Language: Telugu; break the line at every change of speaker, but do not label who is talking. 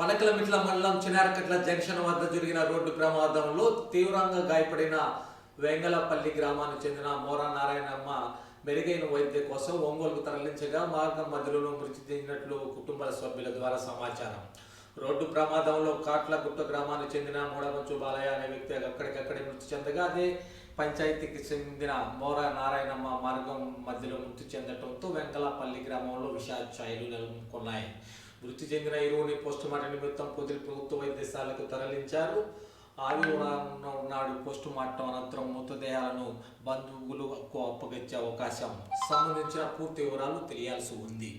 Panakalamitla మండలం చినారకట్ల జంక్షన్ వద్ద జరిగిన రోడ్డు ప్రమాదంలో తీవ్రంగా గాయపడిన వెంగళపల్లి గ్రామానికి చెందిన మోరా నారాయణమ్మ మెరుగైన వైద్య కోసం ఒంగోలుకు తరలించగా మార్గం మధ్యలో మృతి చెందినట్లు కుటుంబ సభ్యుల ద్వారా సమాచారం. రోడ్డు ప్రమాదంలో కాట్లగుట్ట గ్రామానికి చెందిన మూడమంచు బాలయ్య అనే వ్యక్తి అక్కడికక్కడే మృతి చెందగా అదే పంచాయతీకి చెందిన మోరా నారాయణమ్మ మార్గం మధ్యలో మృతి చెందడంతో వెంకలపల్లి గ్రామంలో విషాద ఛాయలు నెలకొన్నాయి. మృతి చెందిన ఇరువుని పోస్టుమార్టం నిమిత్తం కుదిరి ప్రభుత్వ వైద్యశాలకు తరలించారు. ఆదివారం నాడు పోస్టుమార్టం అనంతరం మృతదేహాలను బంధువులకు అప్పగించే అవకాశం సంబంధించిన పూర్తి వివరాలు తెలియాల్సి ఉంది.